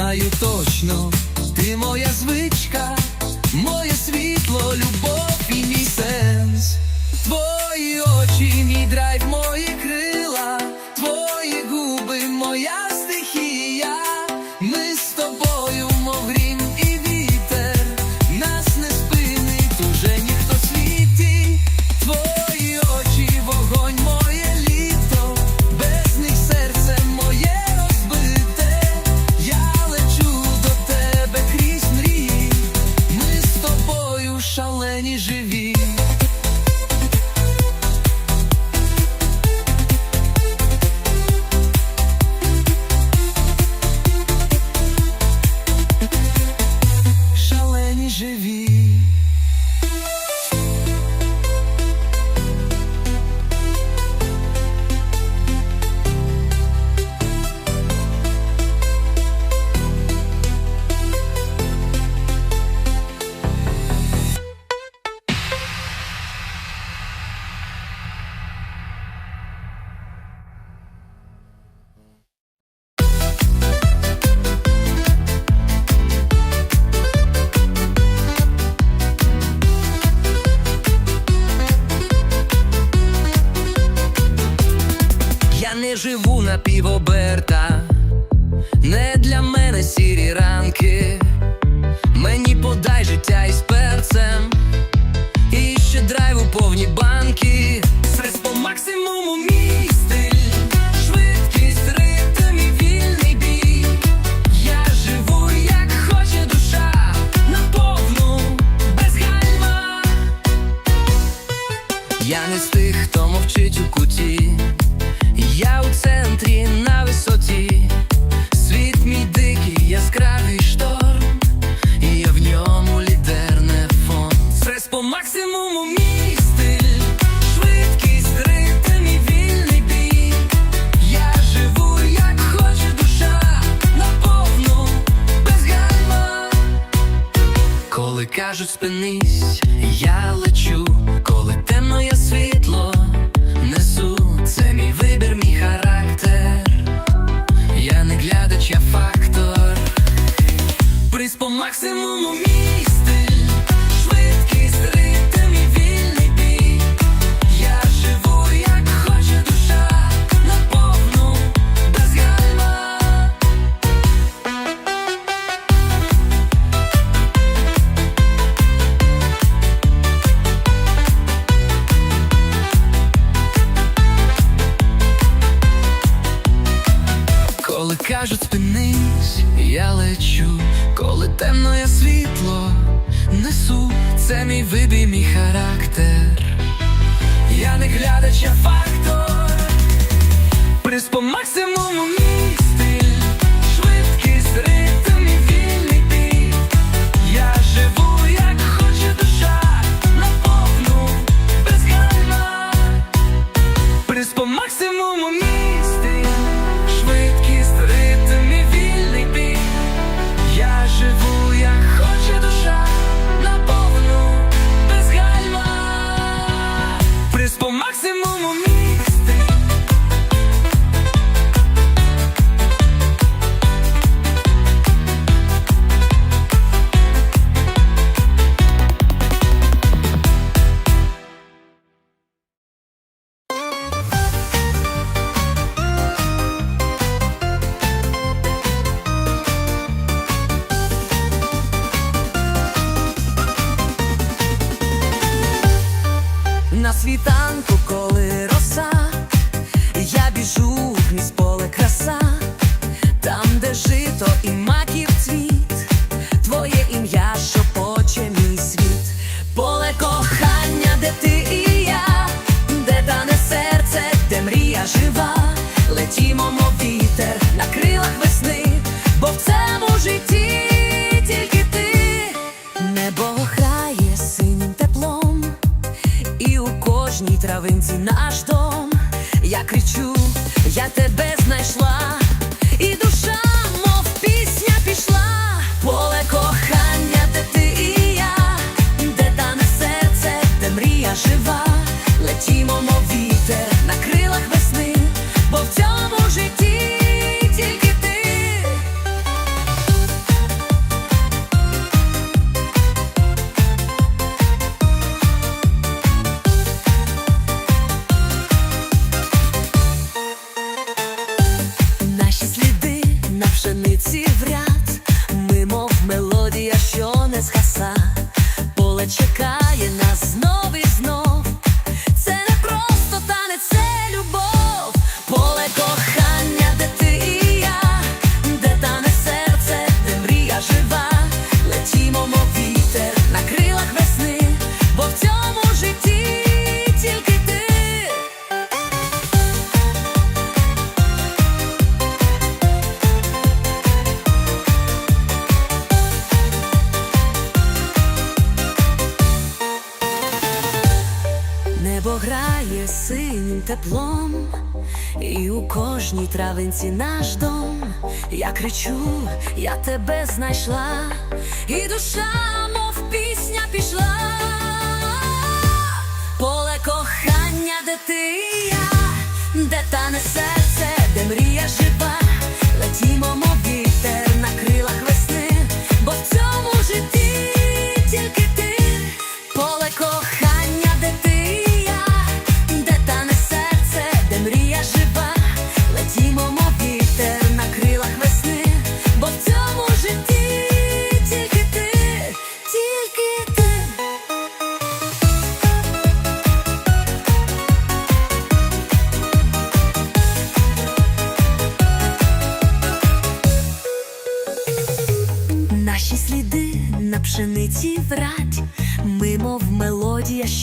Знаю точно, повні банки. кажуть, спинись, я лечу, коли темно я світло несу, це мій вибір, мій характер, я не глядач, я фактор, приз по максимуму мій. темно я світло несу, це мій вибій, мій характер. Я не глядач, я фактор, приз по максимуму мій. На крилах весни, бо в цьому житті тільки ти небо грає синім теплом, і у кожній травинці наш дом. Я кричу, я тебе знайшла, грає синім теплом, і у кожній травинці наш дом. Я кричу, я тебе знайшла, і душа, мов пісня пішла. Поле кохання, де ти і я, де тане серце, де мрія жива, летімо, мов вітер на крилах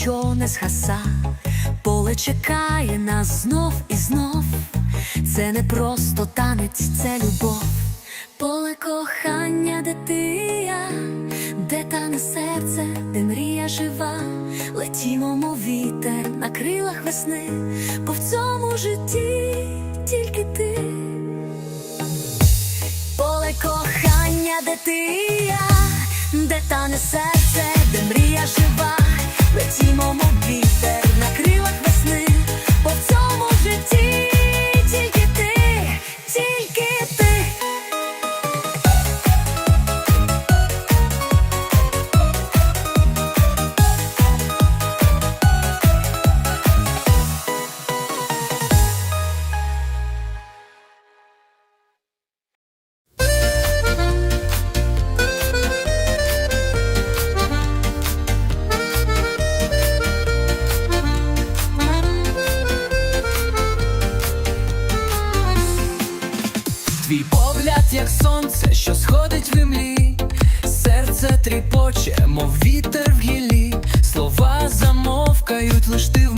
що не згаса, поле чекає нас знов і знов. Це не просто танець, це любов, поле кохання, де ти і я, де тане серце, де мрія жива, летімо, мов вітер на крилах весни, бо в цьому житті тільки ти. Поле кохання, де ти і я, де тане серце, де мрія жива, летімо, мов серце тріпоче, мов вітер в гілі, слова замовкають, лиш ти в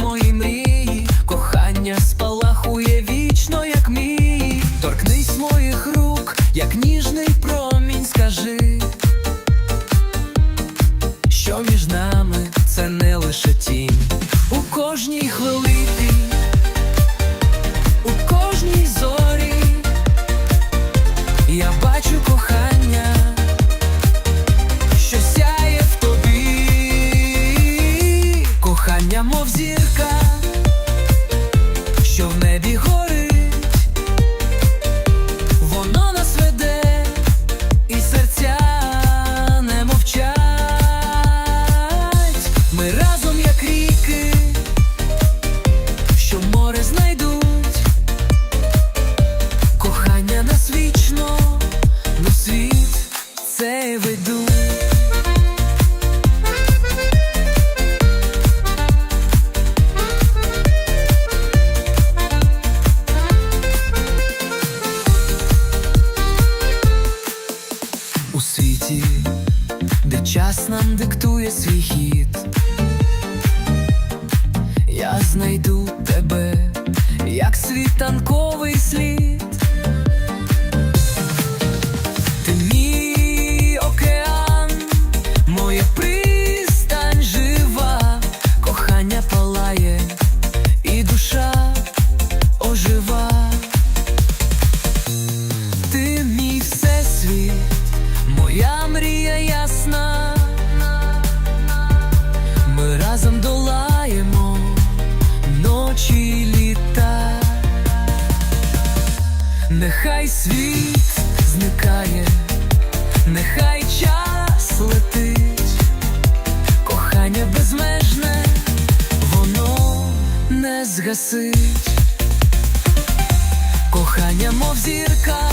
кохання, мов зірка,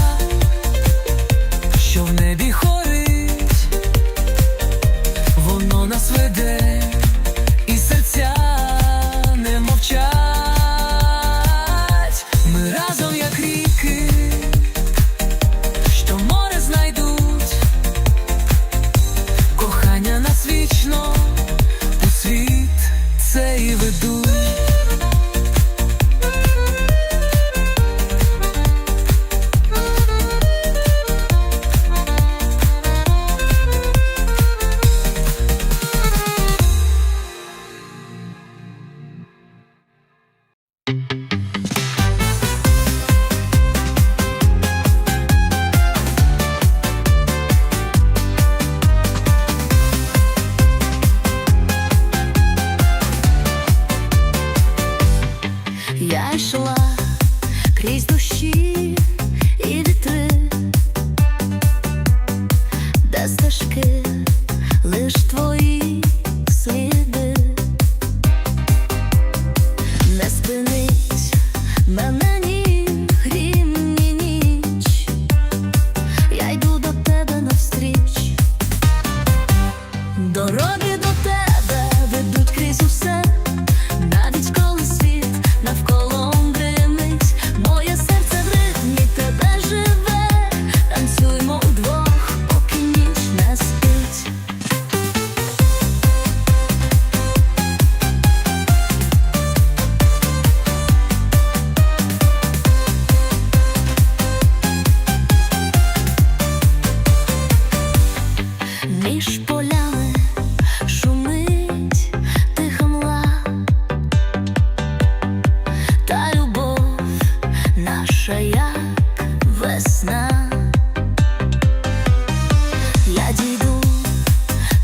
що в небі хорить, воно нас веде, і серця не мовчать.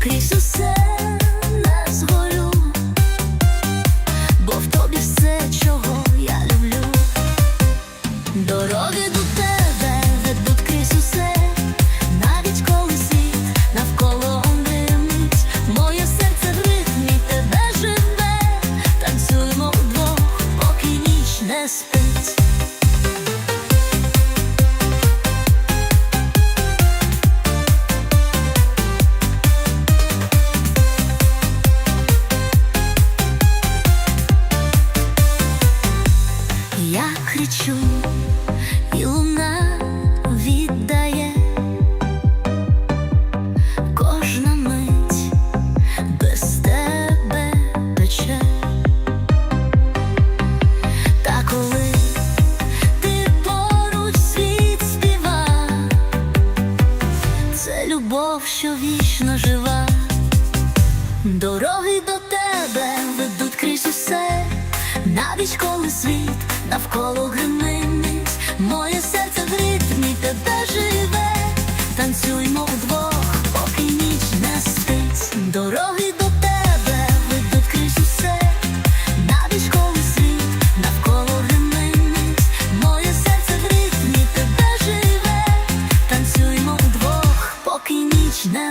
Cristo Santo.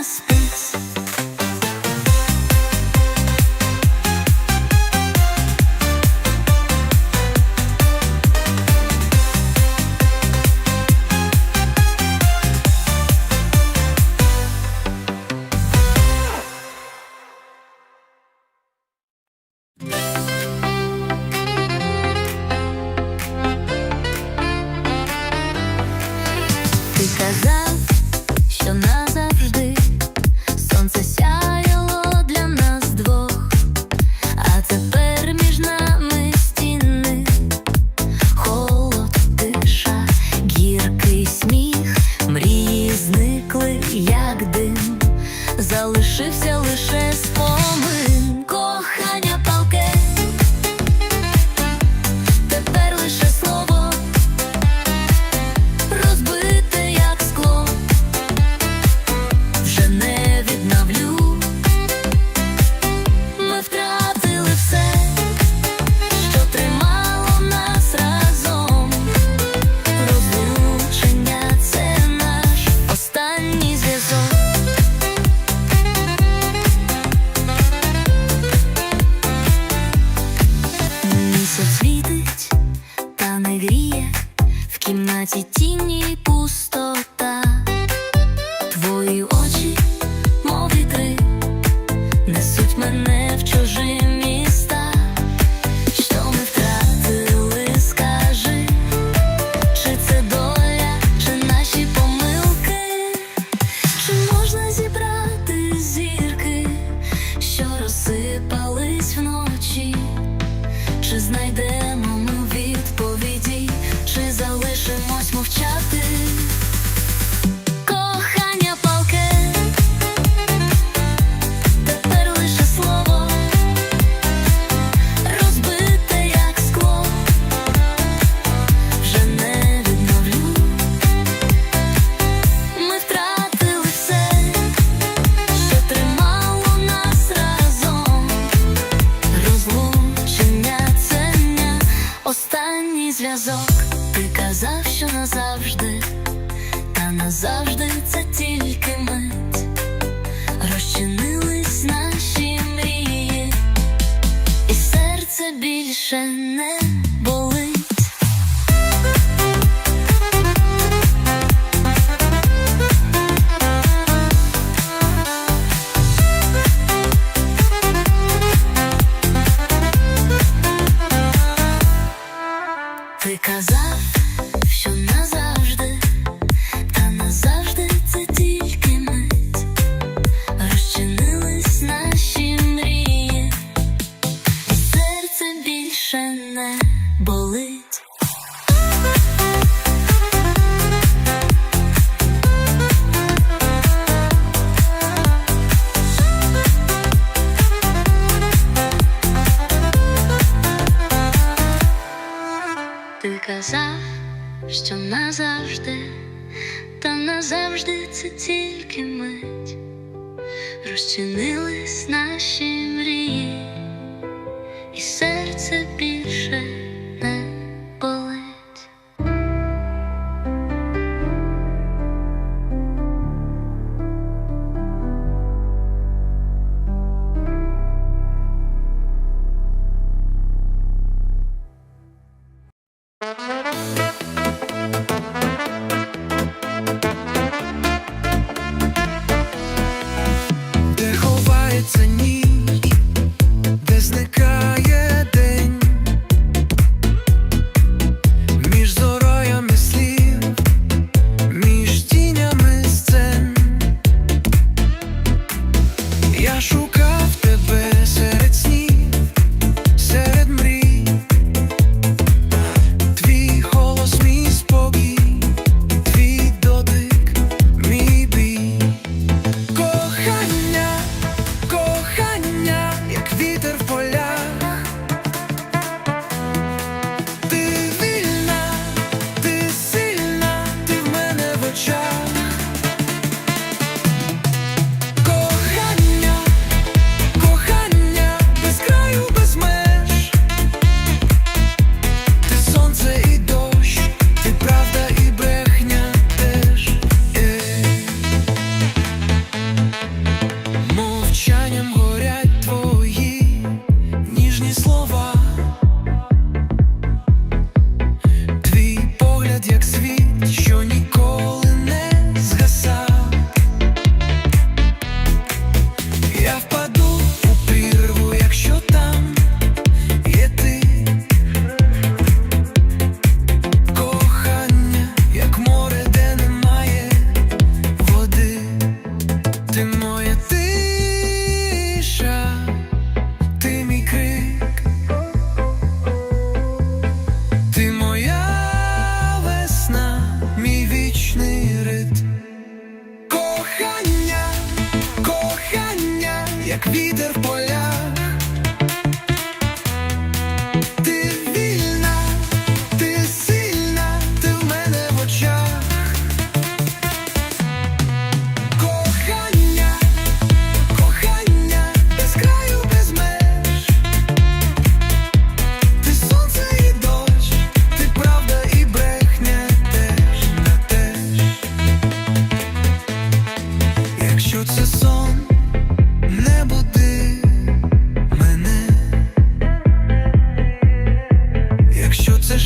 us. Розчинились наші мрії, і серце більше не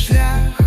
шлях.